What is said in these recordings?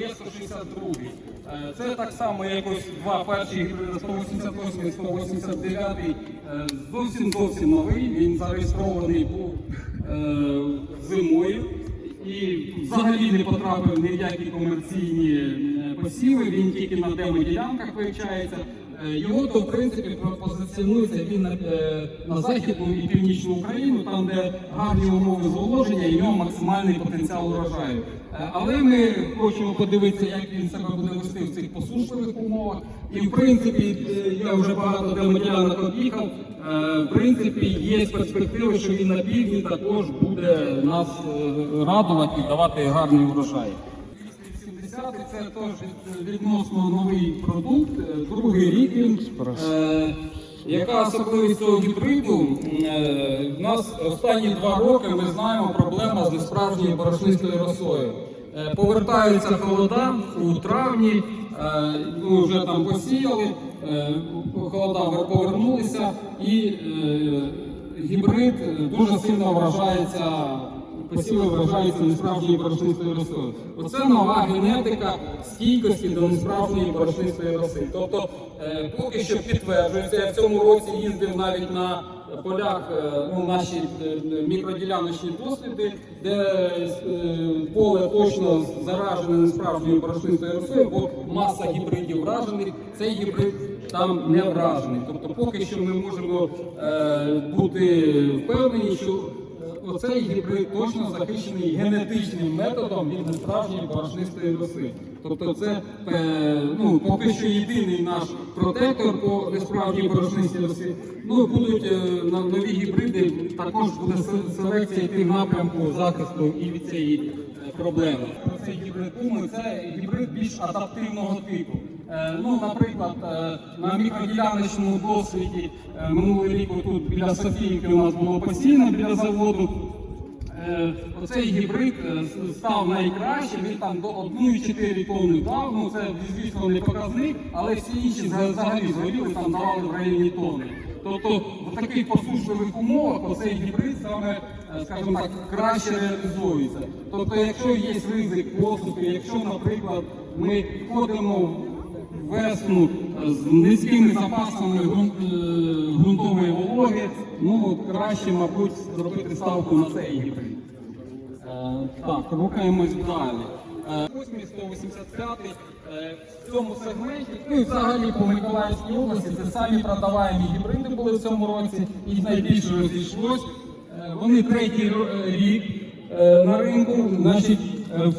є 162. Е, Це так само, як два перші 188 і 189. е, Зовсім зовсім новий. Він зареєстрований був е, зимою і взагалі не потрапив ні в які комерційні е, посіви. Він тільки на демоділянках вивчається. Е, Його то в принципі позиціонується він на, е, на західну і північну Україну, там де гарні умови зволоження і нього максимальний потенціал урожаю. Е, Але ми хочемо подивитися, як він себе буде вести в цих посушливих умовах. І в принципі, я вже багато демоділянок об'їхав. е, В принципі, є перспективи, що він на півдні також буде нас радувати і давати гарний урожай. 80 це теж відносно новий продукт, е, другий рік він. Е, Яка особливість цього гібриду? Е, У нас останні два роки ми знаємо проблема з несправжньою борошнистою росою. Е, Повертаються холода у травні, е, ми вже там посіяли, е, холода повернулися і е, гібрид дуже сильно вражається посіви вражаються несправжньою борошнистою росою. Оце нова генетика стійкості до несправжньої борошнистої роси. Тобто е, поки що підтверджується. Я в цьому році їздив навіть на полях е, ну, наші е, мікроділяночні досліди, де е, поле точно заражене несправжньою борошнистою росою, бо маса гібридів вражених, цей гібрид там не вражений. Тобто поки що ми можемо е, бути впевнені, що Оцей гібрид точно захищений генетичним методом від несправжньої борошнистої роси. Тобто це е, ну, поки що єдиний наш протектор по несправжній борошнистій росі. Ну, будуть е, на нові гібриди, також буде се- селекція йти в напрямку захисту і від цієї е, проблеми. Про цей гібрид думаю, це гібрид більш адаптивного типу. Ну, наприклад, на мікроділяночному досвіді минулий рік тут біля Софіївки у нас було постійно біля заводу. Е, Оцей гібрид е, став найкращим, він там до 1,4 тонни дав, ну це звісно не показник, але всі інші вза- взагалі згоріли, там давали в районі тонни. Тобто в таких посушливих умовах оцей гібрид саме, е, скажімо так, краще реалізується. Тобто, якщо є ризик посухи, якщо, наприклад, ми ходимо весну з низькими запасами ґрунт- е, вологи, ну краще, мабуть, зробити ставку на цей гібрид. Е, Так, рухаємось далі. Е, 8 185 е, в цьому сегменті, ну і взагалі по Миколаївській області, це самі продаваємі гібриди були в цьому році, їх найбільше розійшлось. Вони третій рік на ринку. Значить,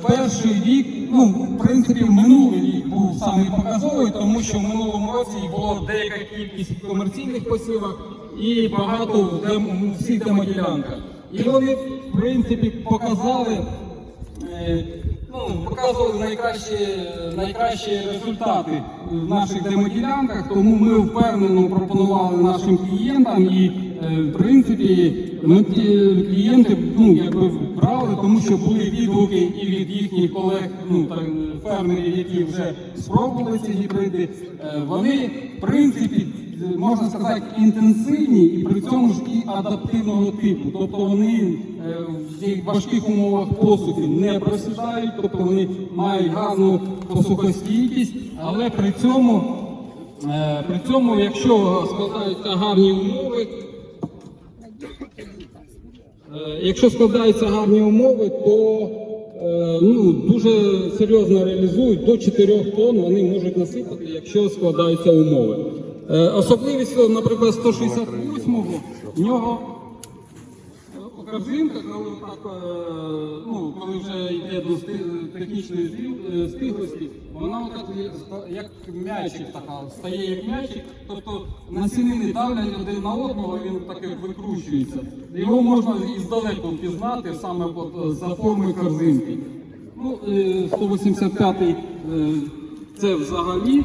перший рік, ну, в принципі, минулий рік був самий показовий, тому що в минулому році було деяка кількість комерційних посівах і багато дем- всіх демоділянках. І вони, в принципі, показали. Е, Ну, показували найкращі, найкращі результати в наших демоділянках, тому ми впевнено пропонували нашим клієнтам і, в принципі, ми клієнти ну, якби брали, тому що були відгуки і від їхніх колег, ну, так, фермерів, які вже спробували ці гібриди. Е, Вони, в принципі, можна сказати, інтенсивні і при цьому ж і адаптивного типу. Тобто вони е, в цих важких умовах посухи не просідають, тобто вони мають гарну посухостійкість, але при цьому, е, при цьому, якщо складаються гарні умови, Е, Якщо складаються гарні умови, то е, ну, дуже серйозно реалізують до 4 тонн вони можуть насипати, якщо складаються умови. Е, Особливість, наприклад, 168-го, в нього е, корзинка, коли так, е, ну, коли вже йде до технічної е, стиглості, вона отак як м'ячик така, стає як м'ячик, тобто насінини давлять один на одного, він так викручується. Його можна і здалеку впізнати саме е, за формою корзинки. Ну, е, 185-й е, це взагалі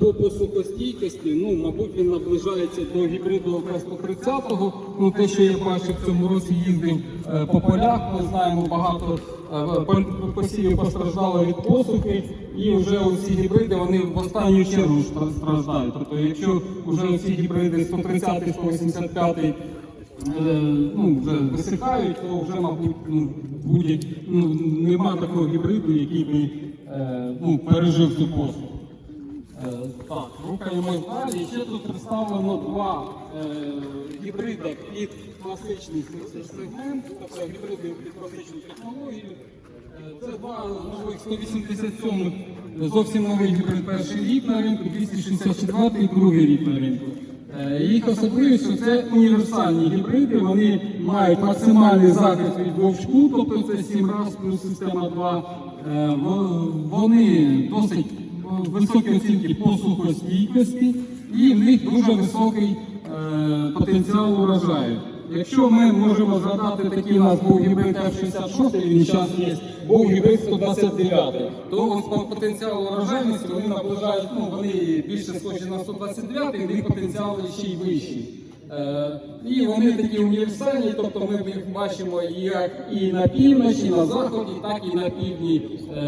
по посухостійкості, ну, мабуть, він наближається до гібриду ОК-130. Ну, те, що я бачив в цьому році їздив е, по полях, ми знаємо, багато е, посівів постраждало від посухи, і вже ці гібриди вони в останню чергу стра- страждають. Тобто, якщо вже ці гібриди 130 185 е, ну, вже висихають, то вже, мабуть, ну, будь ну, нема такого гібриду, який би е, ну, пережив цю послугу. Е, Так, рухаємось далі. Ще тут представлено два е, гібриди під класичний сегмент, тобто гібриди під класичну технологію. Е, Це два нових 187 зовсім новий гібрид перший рік на ринку, 264 другий рік на ринку. Їх особливість, що це універсальні гібриди, вони мають максимальний захист від вовчку, тобто це 7 раз плюс система 2. Е, Вони досить високі оцінки по сухостійкості і в них дуже високий е, потенціал урожаю. Якщо ми можемо згадати такий у нас був гібрид F66, він зараз є, був гібрид 129, то ось по потенціалу урожайності вони наближають, ну вони більше схожі на 129, і їх потенціал ще й вищий. Е, І вони такі універсальні, тобто ми їх бачимо як і на півночі, на заході, так і на півдні е,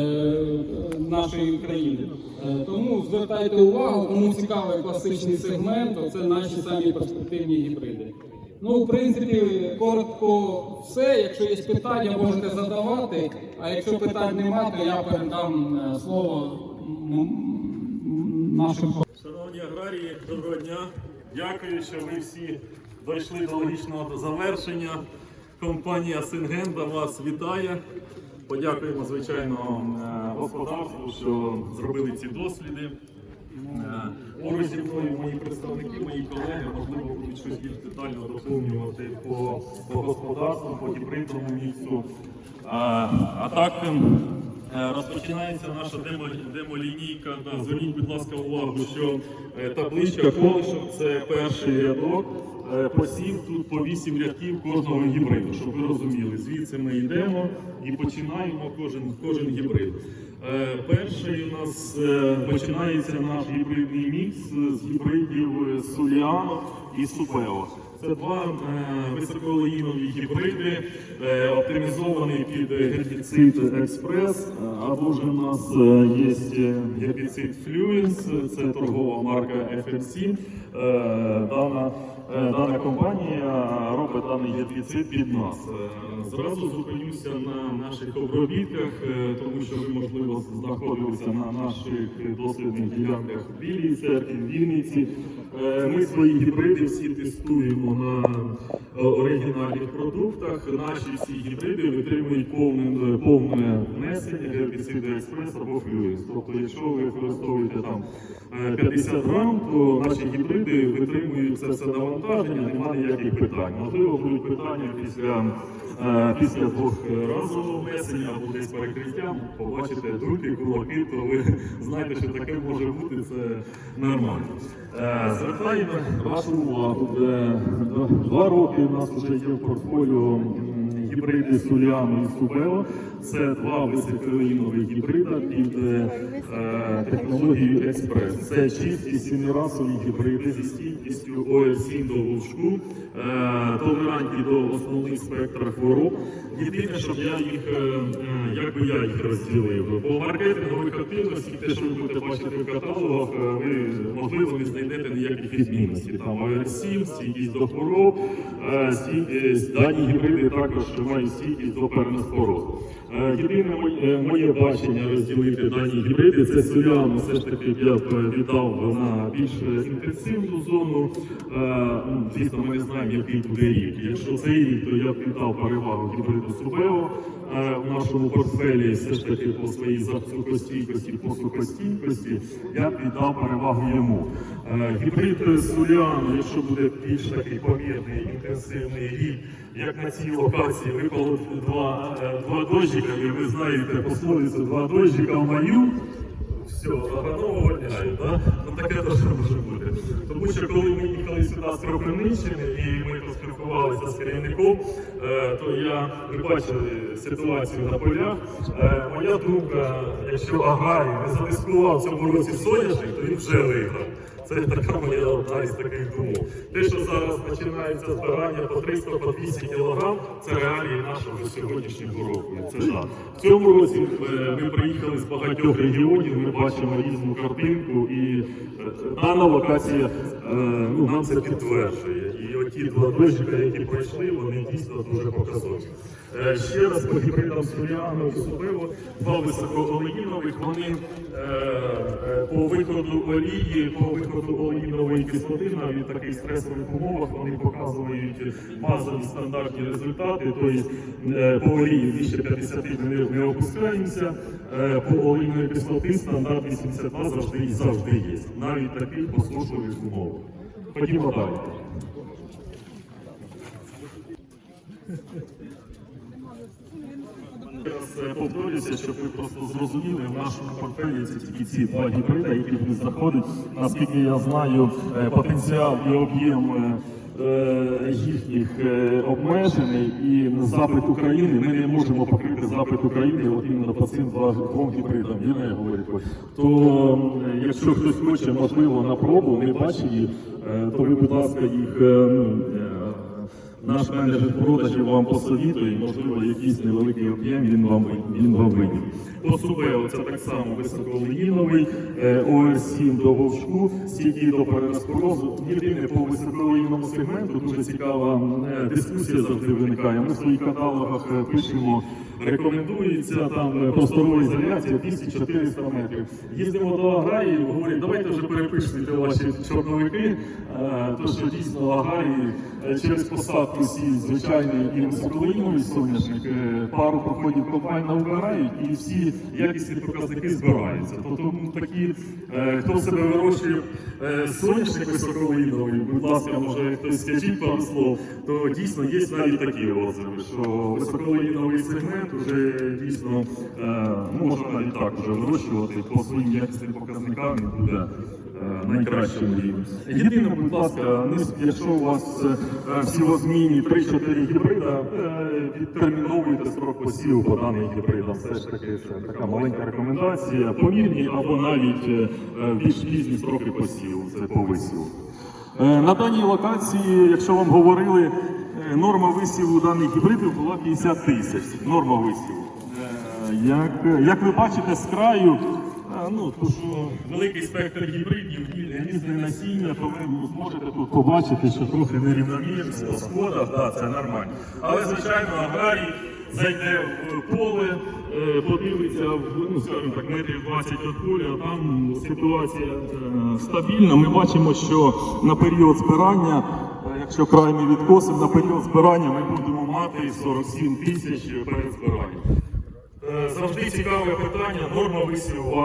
нашої країни. Е, Тому звертайте увагу, кому цікавий класичний сегмент, це наші самі перспективні гібриди. Ну, в принципі, коротко все. Якщо є питання, можете задавати. А якщо питань немає, то я передам слово нашим Шановні аграрії, доброго дня. Дякую, що ви всі дійшли до логічного завершення. Компанія Сингенда вас вітає. Подякуємо, звичайно, е, господарству, що зробили ці досліди. Е, Поруч зі мною мої представники, мої колеги, можливо, будуть щось більш детально доповнювати по, по господарству, по гібридному місцю. А, а так ем, е, розпочинається наша демо, демолінійка. Да, зверніть, будь ласка, увагу, що е, табличка колишок це перший рядок. Е, Посів тут по 8 рядків кожного гібриду, щоб ви розуміли. Звідси ми йдемо і починаємо кожен, кожен гібрид. Е, Перший у нас е, починається наш гібридний мікс з гібридів е, Суліано і Супео. Це два високолоїнові гібриди, е, оптимізовані під гербіцид Експрес. Е, Або ж у нас е, є гербіцид Флюенс, це торгова марка FMC. Е, Дана, е, дана компанія робить даний гербіцид під нас. Е, Зразу зупинюся на наших обробітках, е, тому що ви, можливо, знаходилися на наших дослідних ділянках в Білій церкві, в Вінниці. Е, Ми свої гібриди всі тестуємо на е, оригінальних продуктах. Наші всі гібриди витримують повне, повне внесення гербіциду експрес або флюїс. Тобто, якщо ви використовуєте там е, 50 грам, то наші гібриди витримують це все навантаження, немає ніяких питань. Можливо, будуть питання після, е, після двохразового внесення або десь перекриття. Побачите друки, кулаки, то ви знаєте, що таке може бути, це нормально. Е, Звертаємо вашу увагу. Два роки у нас вже є в портфоліо гібриди Суліано і Субео. Це два високоїнові гібрида під е, е, технологією Експрес. Це чисті сімірасові гібриди зі стійкістю ОС7 до вовчку, е, толерантні до основних спектрів хвороб. Єдине, щоб я їх, е, е, як би я їх розділив. По маркетингових активності, те, що ви будете бачити в каталогах, е, ви можливо не знайдете ніяких відмінностей. Там ОР7, стійкість до хвороб, е, стійкість, дані гібриди також мають стійкість до переноспорозу. Е, Єдине е, моє бачення розділити дані гібриди, це соляну все ж таки я б віддав на більш інтенсивну зону. Е, ну, Звісно, ми не знаємо, який буде рік. Якщо це рік, то я б віддав перевагу гібриду Субео е, в нашому портфелі, все ж таки по своїй сухостійкості, по сухостійкості, я б віддав перевагу йому. Е, Гібрид Суляну, якщо буде більш такий помірний, інтенсивний рік, як на цій локації випало два, е, два дощика, і ви знаєте пословицю два дощика в маю. Все, да? Ну таке теж може бути. Тому що коли ми їхали сюди з Кропивниччини і ми поспілкувалися з керівником, е, то я ви бачили ситуацію на полях. Е, Моя думка, якщо аграрій не задискував цьому році соняшник, то він вже виграв. Це така моя одна із таких думок. Те, що зараз починається збирання по 300 по 200 кілограм, це реалії нашого сьогоднішнього року. Це так. В цьому році е, ми приїхали з багатьох регіонів, ми бачимо різну картинку, і е, дана локація е, ну, нам це підтверджує. І І два дощика, які пройшли, вони дійсно дуже показові. Е, Ще раз по гібридам Суріану і Субево, два високоолеїнових, вони е, е, по виходу олії, по виходу олеїнової кислоти, навіть таких стресових умовах, вони показують базові стандартні результати. Тобто по олії більше 50 ми не, опускаємося, по олійної кислоти стандарт 82 завжди, завжди є, навіть таких посушливих умовах. Ходімо далі. Зараз повторюся, щоб ви просто зрозуміли, в нашому портфелі це тільки ці два гібриди, які будуть заходити. Наскільки я знаю, е, потенціал і об'єм е, е, їхніх обмежений і запит України. Ми не можемо покрити запит України от іменно по цим двом гібридам. Вірно я говорю. То якщо хтось хоче, можливо, на пробу, не бачить то ви, будь ласка, їх. Наш менеджер продажів вам посовітує, можливо, якийсь невеликий об'єм він вам він вам вийде. Посувео це так само високоолеїновий, е, ОР-7 до вовчку, стійкий до перераспорозу. Єдине по високоолеїному сегменту дуже цікава е, дискусія завжди виникає. Ми в своїх каталогах е, пишемо. Рекомендується там просторова ізоляція 200-400 метрів. Їздимо до аграрії, говорять, давайте вже перепишете ваші чорновики, е, то що дійсно аграрії е, через посадку всі звичайний і високолиновий соняшник, е, пару проходів комбайна вбирають і всі якісні показники збираються. То тому такі, хто себе вирощує соняшник високолиновий, будь ласка, може хтось скажіть пару слов, то дійсно є навіть такі отзиви, що високолиновий сегмент вже дійсно е, можна навіть так вже вирощувати по своїм якісним показникам він буде е, найкращим рівнем. Єдине, будь ласка, якщо у вас е, всілозмінні 3-4 гібрида, відтерміновуйте строк посіву по даним гібридам. Все ж таки це така маленька рекомендація. Помірні або навіть більш пізні строки посіву. Це по висіву. На даній локації, якщо вам говорили, норма висіву даних гібридів була 50 тисяч. Норма висіву. Е, Як, як ви бачите з краю, е, ну, то що великий спектр гібридів, і різне насіння, то ви зможете тут побачити, що трохи нерівномірність по сходах, да, це нормально. Але, звичайно, аграрій зайде в поле, е, подивиться, в, ну, скажімо так, метрів 20 від поля, там ситуація е, стабільна. Ми бачимо, що на період збирання, е, якщо край відкосимо, на період збирання ми будемо мати 47 тисяч перед збиранням. Е, Завжди цікаве питання норма висіву в,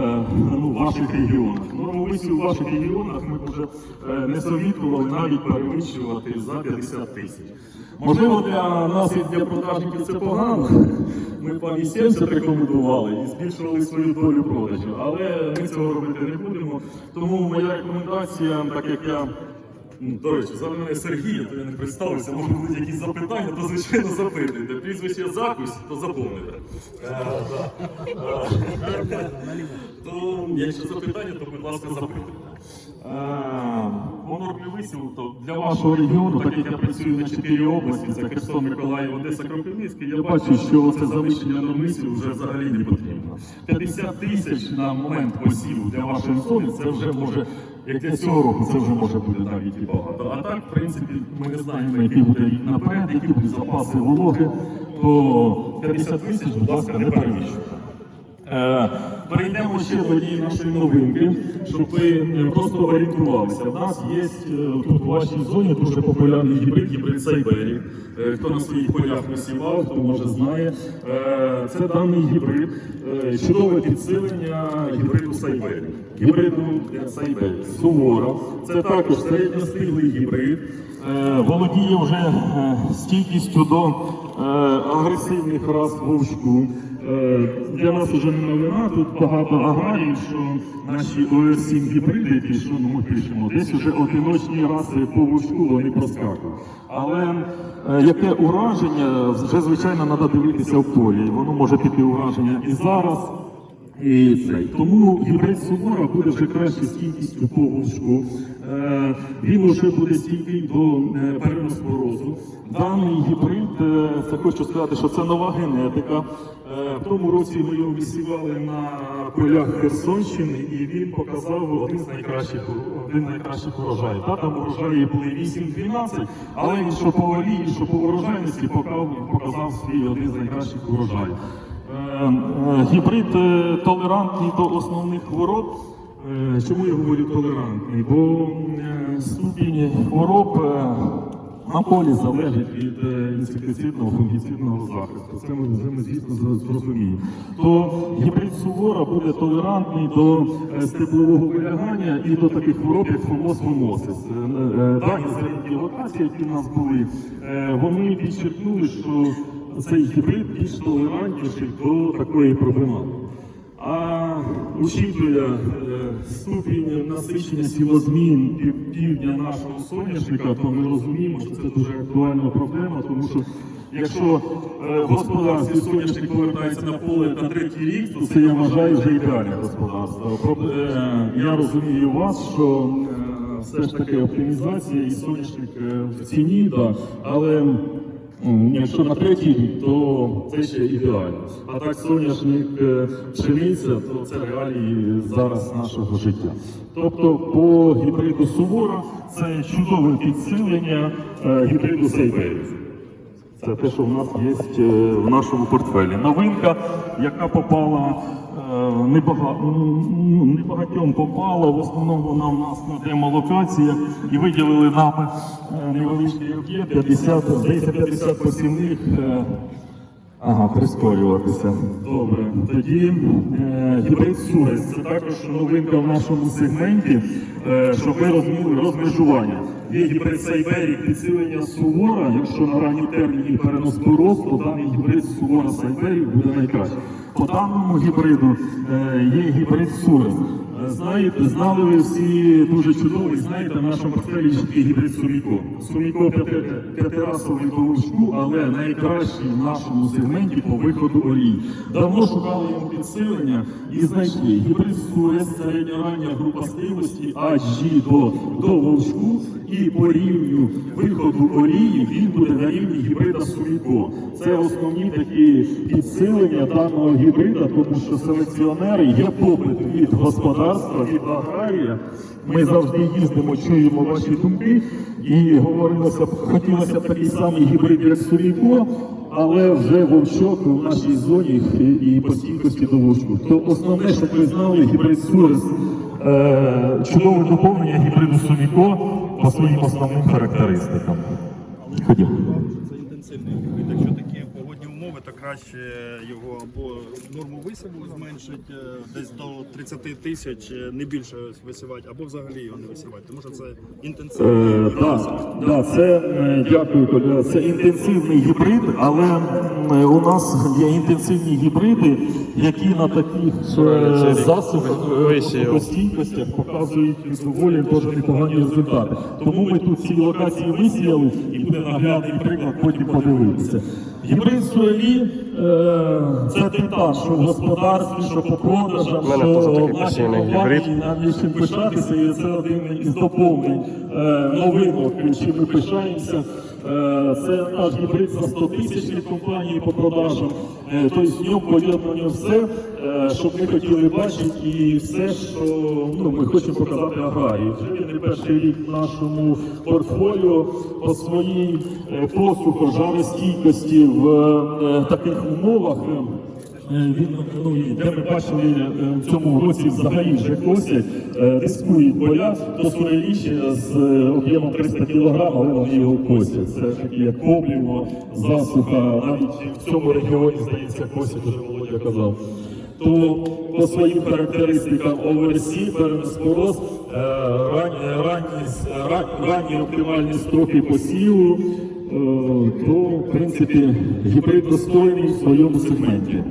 е, ну, ваших регіонах. Норму висіву в ваших регіонах ми вже е, не совітували навіть перевищувати за 50 тисяч. Можливо, для нас і для продажників це погано. Ми вам 70 рекомендували і збільшували свою долю продажів, але ми цього робити не будемо. Тому моя рекомендація, так як я До речі, за мене Сергій, то я не представився, може бути якісь запитання, то звичайно запитуйте. Прізвище закусь, то заповните. Е. Е, То якщо запитання, то будь ласка, запитуйте. По нормі висіву, то для вашого регіону, так як я працюю на чотири області, це Херсон, Миколаїв, Одеса, Кропивницький, я бачу, що це завищення норм висіву вже взагалі не потрібно. 50 тисяч на момент посіву для вашої зони, це вже може, як для цього року, це вже може бути навіть і багато. А так, в принципі, ми не знаємо, який буде рік наперед, які будуть запаси вологи, то 50 тисяч, будь ласка, не перевищуйте. Перейдемо ще до однієї нашої новинки, щоб ви просто орієнтувалися. У нас є е, тут у вашій зоні дуже популярний гібрид, гібрид Сайбері. Е, Хто на своїх полях висівав, хто може знає. Е, Це даний гібрид, чудове підсилення гібриду Сайбері. Гібриду Сайбері. Сувора. Це також середньостиглий гібрид. Володіє вже стійкістю до агресивних рас вовчку. Е, Для нас вже не новина, тут багато аграріїв, що наші ОС-7 гібриди, які що ну, ми пишемо, десь вже одиночні раси по вушку вони проскакують. Але е, яке ураження, вже звичайно треба дивитися в полі. Воно може піти ураження і зараз. І цей. Тому гібрид Сувора буде вже краще стійкістю по вовчку. Е, він вже буде стійкий до е, переноспорозу. Даний гібрид, е, це хочу сказати, що це нова генетика. В тому році ми його висівали на полях Херсонщини, і він показав один з найкращих один найкращих урожаїв. Та, там урожаї були 8-12, але він що по олії, що по урожайності показав, показав свій один з найкращих урожаїв. Е, е, Гібрид е, толерантний до основних хвороб. Чому я говорю толерантний? Бо ступінь хвороб на полі залежить від інсектицидного фунгіцидного захисту. Це ми, це ми звісно зрозуміємо. То гібрид сувора буде толерантний до стеблового вилягання і до таких хвороб, як фомоз фомосис. Дані середні локації, які в нас були, вони підчеркнули, що цей гібрид більш толерантніший до такої проблематики. А учитує е, ступінь насичення сілозмін пів- півдня нашого соняшника, то ми розуміємо, що це дуже актуальна проблема, тому що якщо е, в господарстві соняшник повертається на поле на третій рік, то це я вважаю вже ідеальне господарство. Е, Я розумію вас, що все ж таки оптимізація і соняшник в ціні, да, але Якщо на третій рік, то це ще ідеально. А так соняшник е, пшениця, то це реалії зараз нашого життя. Тобто по гібриду Сувора це чудове підсилення е, гібриду Сейберів. Це те, що в нас є е, в нашому портфелі. Новинка, яка попала небагатьом попало. в основному вона в нас на демолокаціях і виділили нам невеличкі невеличкий об'єкт, 50, здається, 50 посівних. Е, Ага, прискорюватися. Добре. Тоді е, гібрид Сурес. Це також новинка в нашому сегменті, е, щоб ви розуміли розмежування. Є гібрид Сайберік, підсилення сувора. Якщо на ранній терміні перенос порос, то даний гібрид сувора Сайберік буде найкраще. По даному гібриду е, є гібрид Сурес. Е, Знаєте, знали ви всі дуже чудово, і знаєте, в нашому портфелі ще гібрид Суміко. Суміко п'яти- п'ятирасовий до лужку, але найкращий в нашому сегменті по виходу олій. Давно шукали йому підсилення і знайшли. Гібрид Сурес, середньорання група стилості, HG до, до вовчку, і по рівню виходу олії він буде на рівні гібрида Суміко. Це основні такі підсилення даного гібрида, тому що селекціонери є попит від господарства, від аграрія. Ми завжди їздимо, чуємо ваші думки і говорилося хотілося б такий самий гібрид, як Суміко, але вже вовчок в нашій зоні і по стійкості до вовчку. То основне, щоб ви знали, гібрид Сурес е, чудове доповнення гібриду Суміко по своїм основним характеристикам. Ходімо. Це інтенсивний гібрид. Якщо такі погодні умови, то краще його або норму висіву зменшить е, десь до 30 тисяч, е, не більше висівати, або взагалі його не висівати, тому що це інтенсивний. Е, да, да, це дякую, Коля. Це інтенсивний гібрид, але у нас є інтенсивні гібриди, які на таких е, засухах е, стійкостях показують доволі дуже непогані результати. Тому ми тут ці локації висіяли і буде наглядний приклад потім подивитися. Гібрид Суелі е, це титан, що в господарстві, що по продажам, що в нашій компанії нам є чим пишатися, і це один із доповнень е, новинок, чим ми пишаємося. Е, Це наш гібрид за 100 тисяч від компанії по продажам. Е, Тобто в ньому поєднано все, е, що ми хотіли бачити, і все, що ну, ми хочемо показати аграрії. Вже він не перший рік в нашому портфоліо по своїй послуху, жаростійкості в таких умовах. Е, ну, і де ми бачили е, в цьому році взагалі вже косять, е, дискують поля, то суреліще з об'ємом 300 кг, але вони його косять. Це такі як Кобліво, засуха, навіть в цьому регіоні, здається, косять, вже Володя казав. То по своїм характеристикам оверсі, переноспороз, ранні, ранні, ранні оптимальні строки посіву, то, в принципі, гібрид достойний в своєму сегменті.